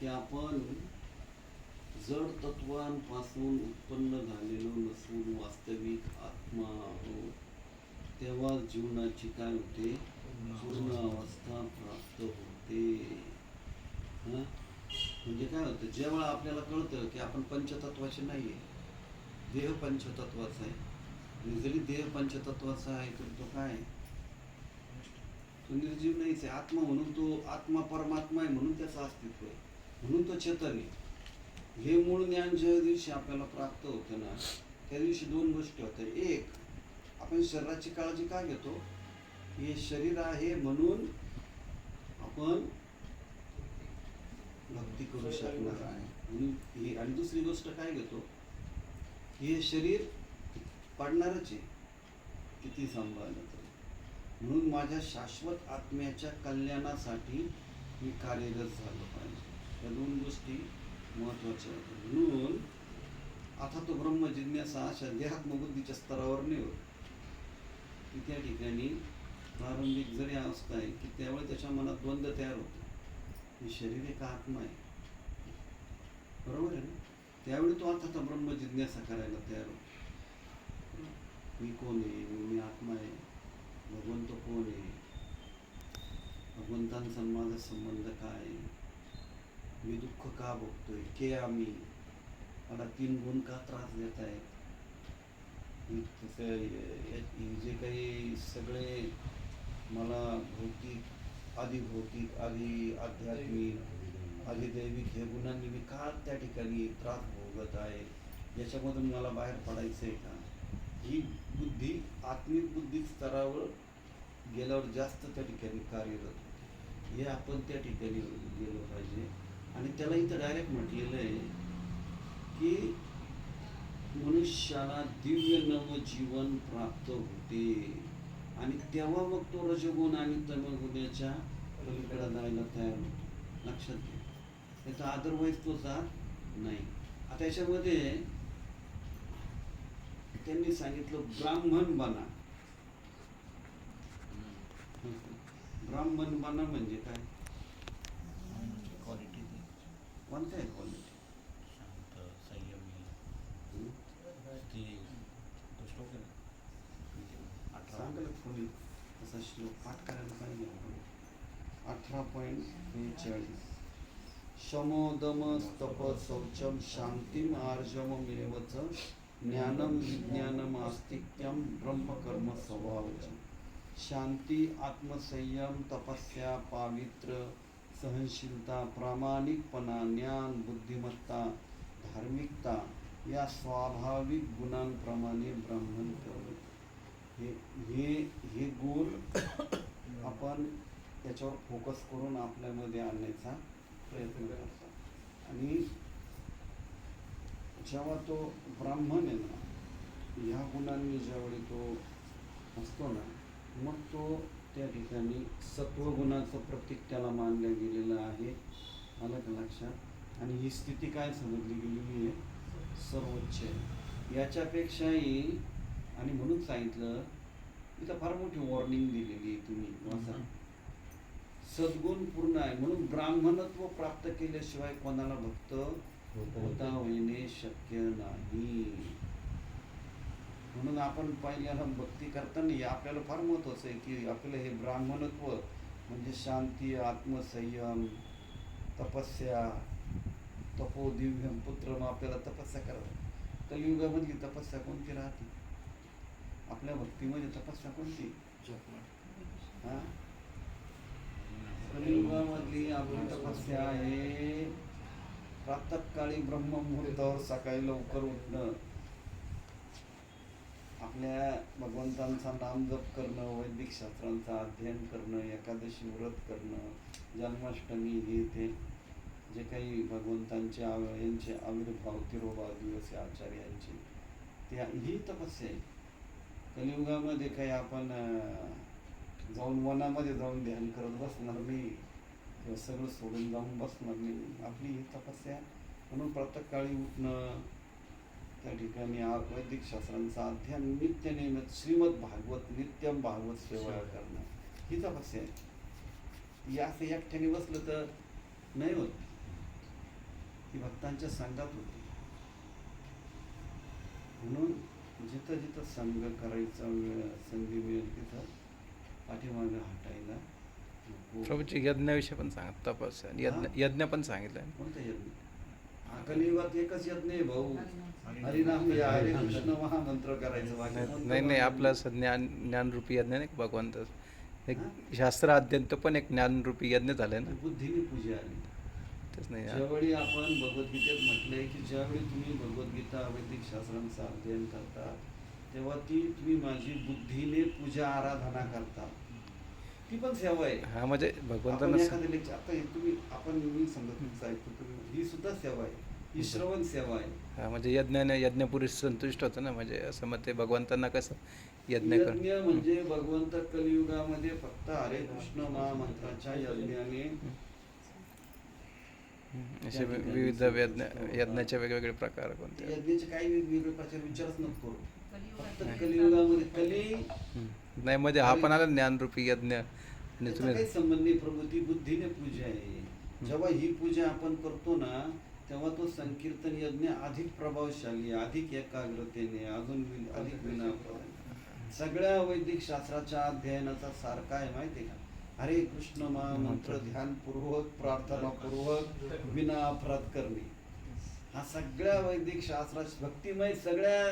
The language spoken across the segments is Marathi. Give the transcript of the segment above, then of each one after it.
की आपण जड तत्वांपासून उत्पन्न झालेलो नसून वास्तविक आत्मा आहोत तेव्हा जीवनाची काय होते? पूर्ण अवस्था प्राप्त होते. म्हणजे काय होतं? जेव्हा आपल्याला कळतं की आपण पंचतत्वाचे नाही आहे देह पंचतत्वाचा आहे. आणि जरी देह पंचतत्वाचा आहे तर तो काय तो निर्जीव नाहीच आहे. आत्मा म्हणून तो आत्मा परमात्मा आहे म्हणून त्याचं अस्तित्व आहे. म्हणून तो चेतन आहे. हे मूळ ज्ञान ज्या दिवशी आपल्याला प्राप्त होतं ना त्या दिवशी दोन गोष्टी होत्या. एक आपण शरीराची काळजी का घेतो? हे शरीर आहे म्हणून आपण भक्ती करू शकणार आहे. म्हणून ही आणि दुसरी गोष्ट काय घेतो? हे शरीर पडणारच आहे. किती सांभाळलं तर. म्हणून माझ्या शाश्वत आत्म्याच्या कल्याणासाठी मी कार्यरत झालो पाहिजे. या दोन गोष्टी महत्त्वाच्या होत्या. म्हणून आता तो ब्रह्म जिज्ञासा अशा देहात्मबुद्धीच्या स्तरावर नाही होत की त्या ठिकाणी प्रारंभिक जरी अवस्था आहे की त्यावेळी त्याच्या मनात द्वंद्व तयार होतो. हे शरीर एक आत्मा आहे. बरोबर आहे ना? त्यावेळी तो आता ब्रह्म जिज्ञासा करायला तयार होतो. मी कोण आहे? मी आत्मा आहे. भगवंत कोण आहे? भगवंतांचा माझा संबंध काय? दुःख का भोगतोय के आम्ही मला तीन गुण का त्रास देत आहेत? तसं जे काही सगळे मला भौतिक आधी भौतिक आधी आध्यात्मिक आधी दैविक हे गुणांनी मी का त्या ठिकाणी त्रास भोगत आहे? याच्यामधून मला बाहेर पडायचं आहे का? ही बुद्धी आत्मिक बुद्धी स्तरावर गेल्यावर जास्त त्या ठिकाणी कार्यरत होते. हे आपण त्या ठिकाणी गेलो पाहिजे. आणि त्याला इथं डायरेक्ट म्हटलेलं आहे की मनुष्याला दिव्य नवजीवन प्राप्त होते. आणि तेव्हा मग तो रजगुण आणि तमगुणाच्या पलीकडे जायला तयार होतो. लक्षात घ्या. त्याचा अदरवाईज तो जात नाही. आता याच्यामध्ये त्यांनी सांगितलं ब्राह्मण बना. ब्राह्मण बना म्हणजे काय? क्वालिटी शांत संयमी. ती तो श्लोक आहे ना अठरा सांगायला कोणी असा श्लोक पाठ करायला पाहिजे आपण. अठरा पॉईंट बेचाळीस. शमोदम तप शौचम शांतिम आर्जवमेवच ज्ञानम विज्ञानम आस्तिक्यम ब्रह्मकर्म स्वभावच. शांती आत्मसंयम तपस्या पावित्र सहनशीलता प्रामाणिकपणा ज्ञान बुद्धिमत्ता धार्मिकता या स्वाभाविक गुणांप्रमाणे ब्राह्मण करत हे हे हे गुण आपण त्याच्यावर फोकस करून आपल्यामध्ये आणण्याचा प्रयत्न करतात. आणि जेव्हा तो ब्राह्मण आहे ना ह्या गुणांनी ज्यावेळी तो असतो ना मग तो त्या ठिकाणी सत्वगुणाचं प्रतीक त्याला मानलं गेलेलं आहे. आलं का लक्षात? आणि ही स्थिती काय समजली गेलेली आहे? सर्वोच्च आहे. याच्यापेक्षाही आणि म्हणून सांगितलं इथं फार मोठी वॉर्निंग दिलेली आहे तुम्ही वाचा. सद्गुण पूर्ण आहे. म्हणून ब्राह्मणत्व प्राप्त केल्याशिवाय कोणाला भक्त होता. होणे शक्य नाही. म्हणून आपण पहिल्याला भक्ती करताना आपल्याला फार महत्वाचं आहे की आपलं हे ब्राह्मणत्व म्हणजे शांती आत्मसंयम तपस्या तपो दिव्यम पुत्र मग आपल्याला तपस्या करावं कलियुगामधली तपस्या कोणती राहते? आपल्या भक्तीमध्ये तपस्या कोणती? हा? कलियुगामधली आपली तपस्या आहे प्रातःकाळी ब्रह्ममुहूर्तावर सकाळी लवकर उठणं. आपल्या भगवंतांचा नामजप करणं वैदिक शास्त्रांचं अध्ययन करणं एकादशी व्रत करणं जन्माष्टमी हे ते जे काही भगवंतांचे आव यांचे आविर्भाव तिरोबा दिवस आचार्यांचे त्या ही तपस्या आहे. कलियुगामध्ये काही आपण जाऊन वनामध्ये जाऊन ध्यान करत बसणार नाही किंवा सगळं सोडून जाऊन बसणार नाही. आपली ही तपस्या म्हणून प्रातःकाळी उठणं त्या ठिकाणी आ- वैदिक शास्त्रांचा अध्ययन नित्य नियमित श्रीमद भागवत नित्यम भागवत सेवा करणं ही तपस्या आहे. या असं एकट्याने बसलं तर नाही होत. ती भक्तांच्या संघात होती. म्हणून जिथं जिथं संघ करायचा वेळ संधी मिळेल तिथं पाठीमागं हटायला. प्रभूची यज्ञाविषयी पण सांग तपास. यज्ञ? यज्ञ पण सांगितलं कोणतं यज्ञ? हा कलियुगात एकच यज्ञ आहे भाऊ. हरिनाम या हरे कृष्ण महामंत्र करायचं नाही नाही आपलं? असं ज्ञान ज्ञानरूपी यज्ञ नाही का भगवंत? एक? शास्त्र अध्ययन पण एक ज्ञानरूपी यज्ञ झालंय ना? बुद्धीने पूजा आली. तेच नाही ज्यावेळी आपण भगवद्गीतेत म्हटलंय की ज्यावेळी तुम्ही भगवद्गीता वैदिक शास्त्रांचं अध्ययन करता तेव्हा ती तुम्ही माझी बुद्धीने पूजा आराधना करता. ती पण सेवा आहे हा म्हणजे आपण भगवंतांना आता हे तुम्ही आपण मी समजा तुमचं ऐकतो तुम्ही ही सुद्धा सेवा आहे ही श्रवण सेवा आहे हा म्हणजे यज्ञाने यज्ञपुरुष संतुष्ट होतं ना म्हणजे असं मग ते भगवंतांना कसं यज्ञ कर यज्ञ म्हणजे भगवंत कलियुगामध्ये फक्त हरे कृष्ण महामंत्राच्या यज्ञाने हम्म, असे वि- विविध यज्ञ. यज्ञाचे वेगवेगळे प्रकार कोणते यज्ञाचे काही वेगवेगळे प्रचार विचारच नको करू फक्त. कलियुगामध्ये कली हम्म. नाही म्हणजे हा पण आला ज्ञानरूपी यज्ञ. आणि तुम्ही संबंध प्रभू ती बुद्धीने पूजा आहे. जेव्हा ही पूजा आपण करतो ना तेव्हा तो संकीर्तन यज्ञ अधिक प्रभावशाली अधिक एकाग्रतेने अजून अधिक विनाप्रमाणे सगळ्या वैदिक शास्त्राच्या अध्ययनाचा सार काय आहे माहिती आहे का? हरे कृष्ण महामंत्र ध्यानपूर्वक प्रार्थनापूर्वक विना अपराध करणे. हा सगळ्या वैदिक शास्त्रा भक्तिमय सगळ्या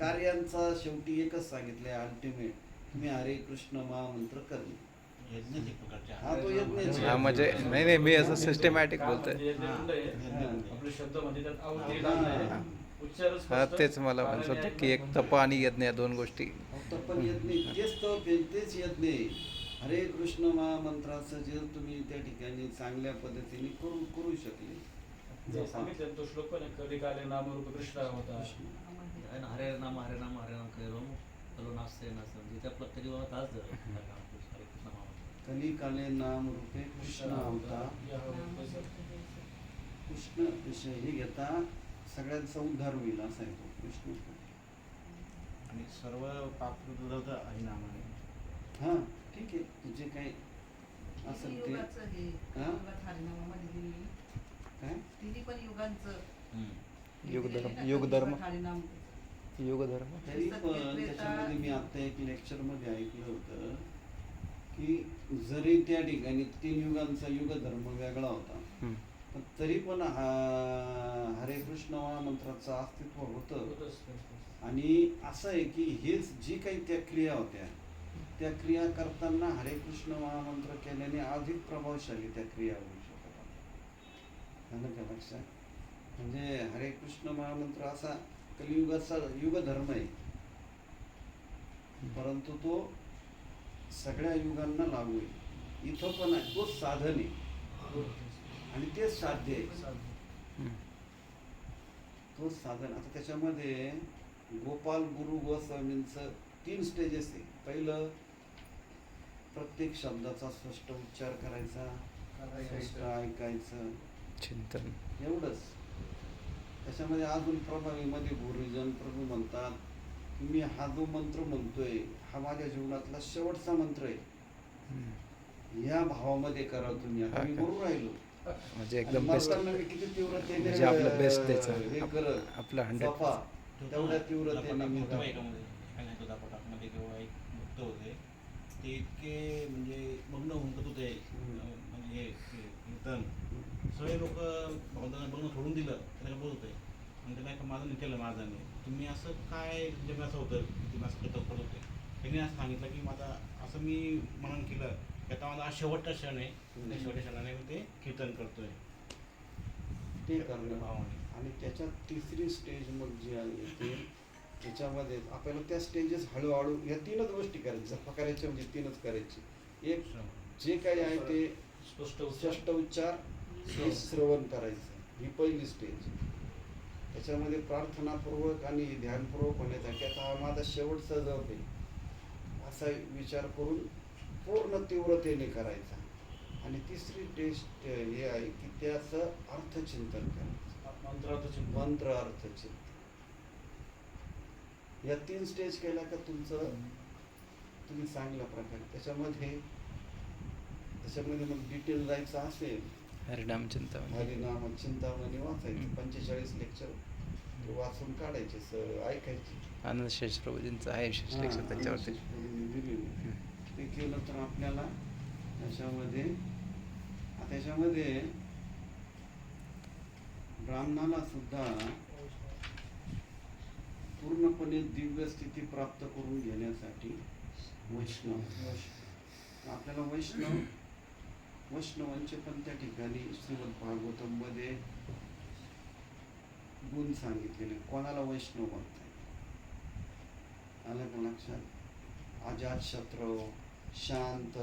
कार्यांचा शेवटी एकच सांगितलंय अल्टिमेट तुम्ही हरे कृष्ण महामंत्र करणे. हा, तो यज्ञच आहे. हा म्हणजे नाही नाही मी असं सिस्टमॅटिक बोलतोय. म्हणजे हा. हा स्पष्ट, तेच मला म्हणायचं होतं की एक तप आणि यज्ञ या दोन गोष्टी. फक्त पण यज्ञ तेच तप आहे, तेच यज्ञ आहे. हरे कृष्ण महामंत्राचं जे तुम्ही त्या ठिकाणी चांगल्या पद्धतीने करू करू शकले. जे सांगितलं तो श्लोक पण आहे, कधी काले नामरूप कृष्ण होता. आणि हरे नाम हरे नाम हरे नाम कैरम नाचते नाचते प्रत्येक जीवनात तास धर हरे कृष्ण नामामध्ये. कली काले नाम रूपे कृष्ण होता. कृष्ण विषय हे घेता. सगळ्यांचा उद्धार होईल असा आहे तो. कृष्ण आणि सर्व पाप हरिनामाने. हा ठीक आहे. जे काही असेल ते. हे काय? तिन्ही पण युगांचं. युगधर्म- युगधर्म. हरिनाम योगधर्म तरी पण त्याच्यामध्ये मी आता एक लेक्चरमध्ये ऐकलं होतं की जरी त्या ठिकाणी तीन युगांचा युग धर्म वेगळा होता. पण तरी पण हा- हरे कृष्ण मंत्राचं अस्तित्व होतं. आणि असं आहे की हेच जी काही त्या क्रिया होत्या त्या क्रिया करताना हरे कृष्ण महामंत्र केल्याने अधिक प्रभावशाली त्या क्रिया होऊ शकतात लक्षात म्हणजे हरे कृष्ण महामंत्र असा कलियुगाचा युगधर्म आहे. परंतु तो सगळ्या युगांना लागू आहे. इथं पण आहे. तोच साधन आहे. आणि तेच साध्य आहे. तोच साधन. आता त्याच्यामध्ये गोपाल गुरु गोस्वामींचं तीन स्टेजेस आहे. पहिलं प्रत्येक शब्दाचा स्पष्ट उच्चार करायचा. स्पष्ट ऐकायचं. चिंतन. एवढंच. त्याच्यामध्ये अजून प्रभावीमध्ये गुरुजन प्रभू म्हणतात की मी हा जो मंत्र म्हणतोय हा माझ्या जीवनातला शेवटचा मंत्र आहे. या भावामध्ये करा तुम्ही आता मी हा? बोलून राहिलो म्हणजे एकदम बेस्ट मी किती तीव्रतेने म्हणजे आपलं best. हे आप- करत आपलं 100% जपा. तेवढ्या तीव्रतेने मी किंवा एक भक्त होते ते इतके म्हणजे मग्न होऊन करत होते हम्म. अं, म्हणजे हे हे कीर्तन सगळे लोक भगवंतांना बघणं सोडून दिलं त्याला बोलत होते. आणि त्याला एका माझं केलं महाराजांनी तुम्ही असं काय तुमच्याकडे असं होतं की तुम्ही असं करत करत होते? त्यांनी असं सांगितलं की माझा असं मी मनन केलं की आता माझा हा शेवटचा क्षण आहे. त्या शेवटच्या क्षणाने मी ते कीर्तन करतोय. ते करणं भावाने. आणि त्याच्यात तिसरी स्टेज मग जी आहे येते त्याच्यामध्ये आपल्याला त्या स्टेजेस हळूहळू या तीनच गोष्टी करायच्या. जपा करायच्या म्हणजे तीनच करायची. एक जे काही आहे ते स्पष्ट उच्चार. श्रवण करायचं. ही पहिली स्टेज त्याच्यामध्ये प्रार्थनापूर्वक आणि ध्यानपूर्वक होण्यासाठी आता हा माझा शेवटचा जप आहे. असा विचार करून पूर्ण तीव्रतेने करायचा. आणि तिसरी टेस्ट हे आहे की त्याचं अर्थचिंतन करायचं. मंत्रार्थ चिंतन. मंत्र अर्थचिंतन या तीन स्टेज केल्या का तुमचं? तुम्ही चांगल्या प्रकारे. त्याच्यामध्ये त्याच्यामध्ये मग डिटेल जायचं असेल हरिनाम चिंतामणी. हरिनाम चिंतामणी वाचायचे. पंचेचाळीस लेक्चर ते वाचून काढायचे स- ऐकायचे. आनंद शेषप्रभूजींचं आहे विशेष लेक्चर हा, त्याच्यावरती. ते केलं तर आपल्याला त्याच्यामध्ये त्याच्यामध्ये ब्राह्मणाला सुद्धा पूर्णपणे दिव्य स्थिती प्राप्त करून घेण्यासाठी वैष्णव. आपल्याला वैष्णव वैष्णवांचे पण त्या ठिकाणी श्रीमद भागवतममध्ये गुण सांगितलेले. कोणाला वैष्णव म्हणताय? आलं का लक्षात? अजात शत्रू शांत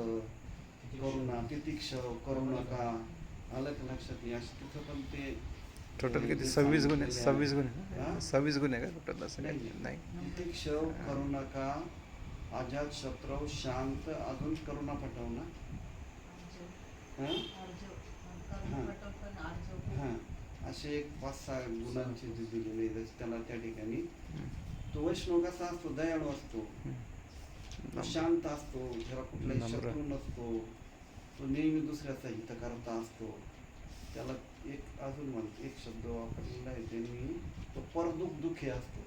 करुणा तितिक्ष करू नका आलं का लक्षात? या तिथं पण ते टोटल किती? सव्वीस गुण आहे सव्वीस गुण? आहे. सव्वीस गुण आहे का टोटल असं काही नाही. तितिक्ष करू नका अजात शत्रू शांत अजून करुणा पटव ना? हा? असे एक पाच सहा गुणांचे जे दिलेले त्याला त्या ठिकाणी तो वैष्णव कसा असतो? दयाळू असतो. तो शांत असतो. त्याला कुठलाही. शत्रू नसतो. तो नेहमी दुसऱ्याचा हित करता असतो. त्याला एक अजून म्हण एक शब्द वापरलेला आहे. त्यांनी तो परदुख दुःखी असतो.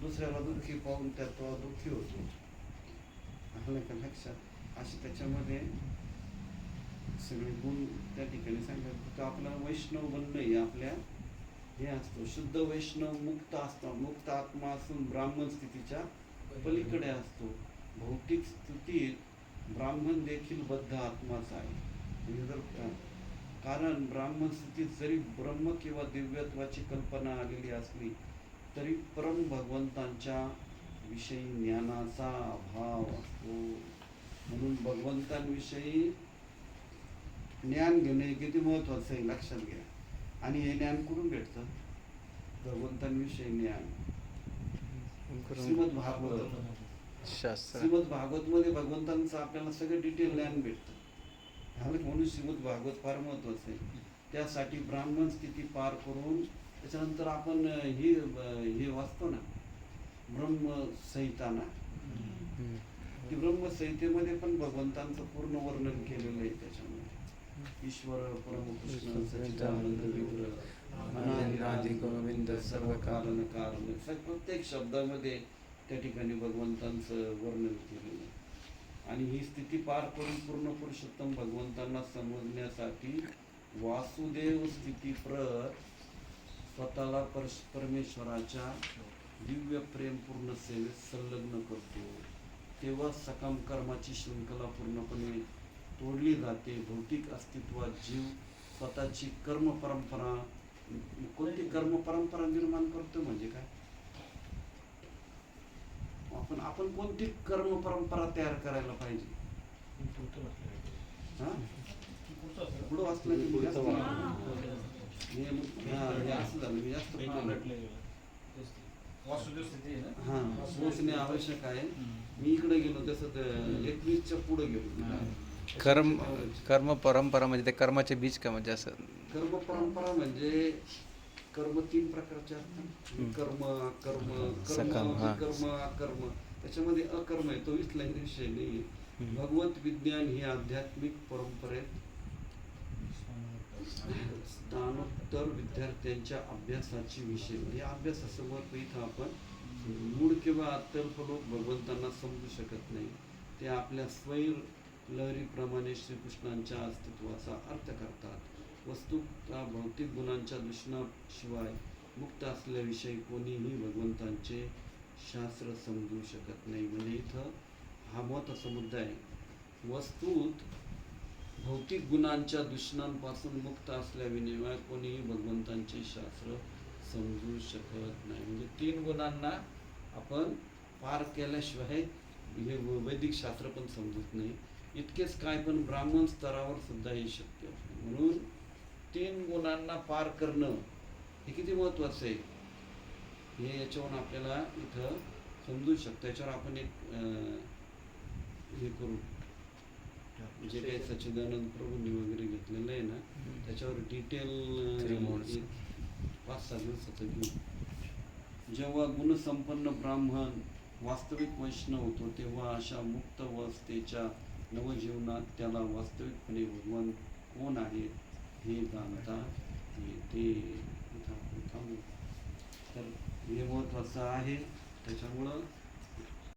दुसऱ्याला दुःखी पाहून त्या तो दुःखी होतो. आलं का लक्षात? असे त्याच्यामध्ये सगळे गुण त्या ठिकाणी सांगतात. फक्त आपला वैष्णव बनणं हे आपल्या हे असतो शुद्ध वैष्णव मुक्त असतो. मुक्त आत्मा असून ब्राह्मण स्थितीच्या पलीकडे असतो. भौतिक स्थितीत ब्राह्मण देखील बद्ध आत्माच आहे. म्हणजे जर कारण ब्राह्मण स्थितीत जरी ब्रह्म किंवा दिव्यत्वाची कल्पना आलेली असली तरी परम भगवंतांच्या विषयी ज्ञानाचा अभाव असतो. म्हणून भगवंतांविषयी ज्ञान घेणे किती महत्वाचं आहे लक्षात घ्या. आणि हे ज्ञान कुठून भेटतं? भगवंतांविषयी ज्ञान. श्रीमद भागवत. शास्त्र. श्रीमद भागवत मध्ये भगवंतांचं आपल्याला सगळं डिटेल ज्ञान भेटतं. म्हणून श्रीमद भागवत फार महत्वाचं आहे. त्यासाठी ब्राह्मण स्थिती पार करून त्याच्यानंतर आपण ही हे वाचतो ना ब्रह्म संहिता ना. हम्म. ती ब्रह्मसंहितेमध्ये पण भगवंतांचं पूर्ण वर्णन केलेलं आहे त्याच्यामध्ये. ईश्वर परमकृष्ण सच्चिदानंद विग्रह अनादि आदि गोविंद सर्व कारण कारण प्रत्येक शब्दामध्ये त्या ठिकाणी भगवंतांचं वर्णन केलेलं आहे. आणि ही स्थिती पार करून पूर्ण पुरुषोत्तम भगवंतांना समजण्यासाठी वासुदेव स्थिती प्रत स्वतःला परश परमेश्वराच्या दिव्य प्रेमपूर्ण सेवेत संलग्न करतो. तेव्हा सकाम कर्माची शृंखला पूर्णपणे तोडली जाते. भौतिक अस्तित्वात जीव स्वतःची कर्म परंपरा कोणती कर्म परंपरा निर्माण करतो म्हणजे काय? आपण आपण कोणती कर्म परंपरा तयार करायला पाहिजे? हा? पुढं वाचलं की मी जास्त असं झालं मी जास्त हा पोचणे आवश्यक आहे. मी इकडे गेलो तसं एकवीसच्या पुढे गेलो. कर्म कर्म परंपरा म्हणजे ते कर्माचे बीज का म्हणजे असं कर्म परंपरा म्हणजे कर्म तीन प्रकारचे असतात. कर्म कर्म हा. कर्म अकर्म त्याच्यामध्ये अकर्म आहे तो इथला विषय नाही. भगवत विज्ञान ही आध्यात्मिक परंपरेत स्थानोत्तर विद्यार्थ्यांच्या अभ्यासाची विषय म्हणजे अभ्यासासमोर इथं आपण मूळ किंवा अत्यल्प लोक भगवंतांना समजू शकत नाही ते आपल्या स्वैर लहरीप्रमाणे श्रीकृष्णांच्या अस्तित्वाचा अर्थ करतात. वस्तुता भौतिक गुणांच्या दूषणाशिवाय मुक्त असल्याविषयी कोणीही भगवंतांचे शास्त्र समजू शकत नाही. म्हणजे इथं हा महत्त्वाचा मुद्दा आहे. वस्तूत भौतिक गुणांच्या दुष्णांपासून मुक्त असल्याविनिमय कोणीही भगवंतांचे शास्त्र समजू शकत नाही. म्हणजे तीन गुणांना आपण पार केल्याशिवाय हे वैदिक शास्त्र पण समजत नाही. इतकेच काय पण ब्राह्मण स्तरावर सुद्धा हे शक्य आहे. म्हणून तीन गुणांना पार करणं हे किती महत्वाचं आहे? हे याच्यावरून आपल्याला इथं समजू शकतं. याच्यावर आपण एक हे करू. जे काही सच्चिदानंद प्रभूंनी वगैरे घेतलेलं आहे ना त्याच्यावर डिटेल. पाच सहा दिवसाचं घेऊ. जेव्हा गुणसंपन्न ब्राह्मण वास्तविक वैष्णव होतो तेव्हा अशा मुक्त अवस्थेच्या नवजीवनात त्याला वास्तविकपणे भगवान कोण आहेत हे जाणता येते. तर हे महत्त्वाचं आहे. त्याच्यामुळं